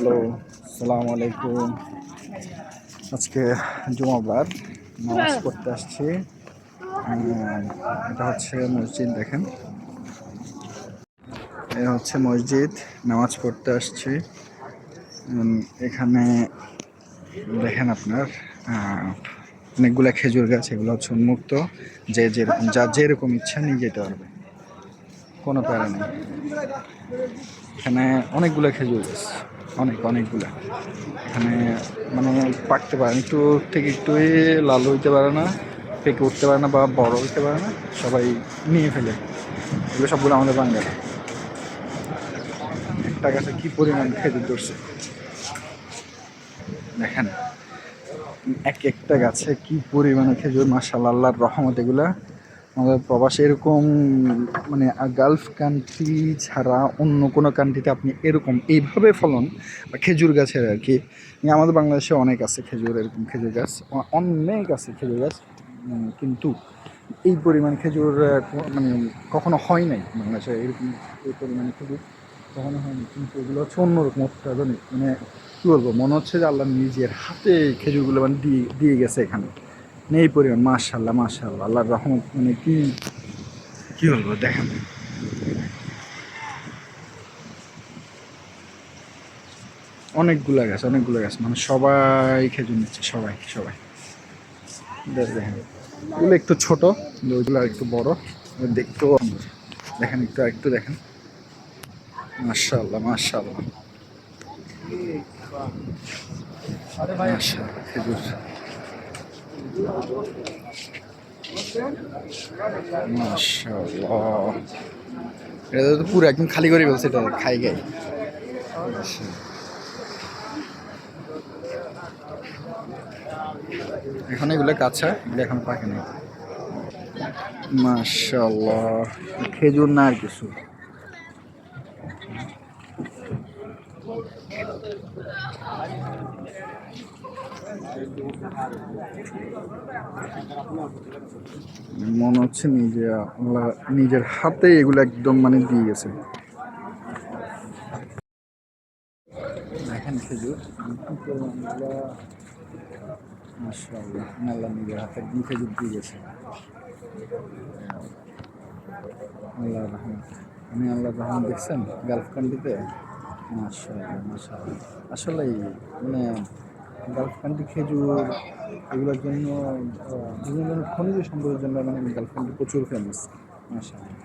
Hello সালাম আলাইকুম আজকে জুমাবার নামাজ পড়তে আসছি। এটা হচ্ছে মসজিদ, দেখেন। এ হচ্ছে মসজিদ, নামাজ পড়তে আসছি। এখানে দেখেন আপনার অনেকগুলো খেজুর গাছ, এগুলো হচ্ছে উন্মুক্ত। যে যেরকম, যা যেরকম ইচ্ছা নিয়ে যেতে পারবে কোনো প্যারা নেই। এখানে অনেকগুলো খেজুর গাছ। অনেক অনেকগুলা। এখানে মানে পাকতে পারে না, একটু থেকে একটু লাল হইতে পারে না পেকে উঠতে পারে না বা বড় হইতে পারে না সবাই নিয়ে ফেলে। এগুলো সবগুলো আমাদের বাঙালি একটা গাছে কী পরিমাণ খেজুর ধরছে? দেখেন এক একটা গাছে কি পরিমাণে খেজুর মাসাল্লাহ আল্লাহর রহমত এগুলা। আমাদের প্রবাসে এরকম মানে গালফ কান্ট্রি ছাড়া অন্য কোনো কান্ট্রিতে আপনি এরকম এইভাবে ফলন বা খেজুর গাছের আর কি আমাদের বাংলাদেশে অনেক আছে খেজুর, এরকম খেজুর গাছ অনেক আছে খেজুর গাছ কিন্তু এই পরিমাণ খেজুর মানে কখনো হয় নাই বাংলাদেশে এরকম এই পরিমাণে খেজুর, কখনো হয়নি, কিন্তু এগুলো হচ্ছে অন্যরকম অত্যাধুনিক মানে কী বলব, মনে হচ্ছে যে আল্লাহ নিজের হাতে খেজুরগুলো মানে দিয়ে দিয়ে গেছে এখানে। নেই পরিমাণ মাশাল্লাহ মাশাল্লাহ আল্লাহর রহমত মানে কি কি বলব, দেখেন। অনেকগুলো গাছ অনেকগুলো গাছ মানে সবাই খেজুর নিচ্ছে, সবাই সবাই। দেখেন। ওগুলো একটু ছোট ওইগুলো আর একটু বড়, দেখতেও। দেখেন একটু একটু দেখেন। মাশাল্লাহ মাশাল্লাহ মাশাল্লাহ খেজুর। এটা তো পুরো একদম খালি করে ফেলছে এটা, খাই গাই এখন এগুলো কাঁচা, এগুলো এখন পাকে না মাশাআল্লাহ, খেজুর না আর কিছু। মনে হচ্ছে নিজে, আল্লাহ নিজের হাতে এগুলো একদম মানে দিয়ে গেছে। খেজুর আল্লাহ নিজের হাতে খেজুর দিয়ে গেছে। আল্লাহ আমি আল্লাহ রহমত দেখছেন গালফ কান্ট্রিতে আসলে মানে গার্লফ্রেন্ড খেজুর এগুলোর জন্য বিভিন্ন ধরনের খনিজ সম্পদের জন্য মানে গার্লফ্রেন্ড প্রচুর ফেমাস মাশাআল্লাহ।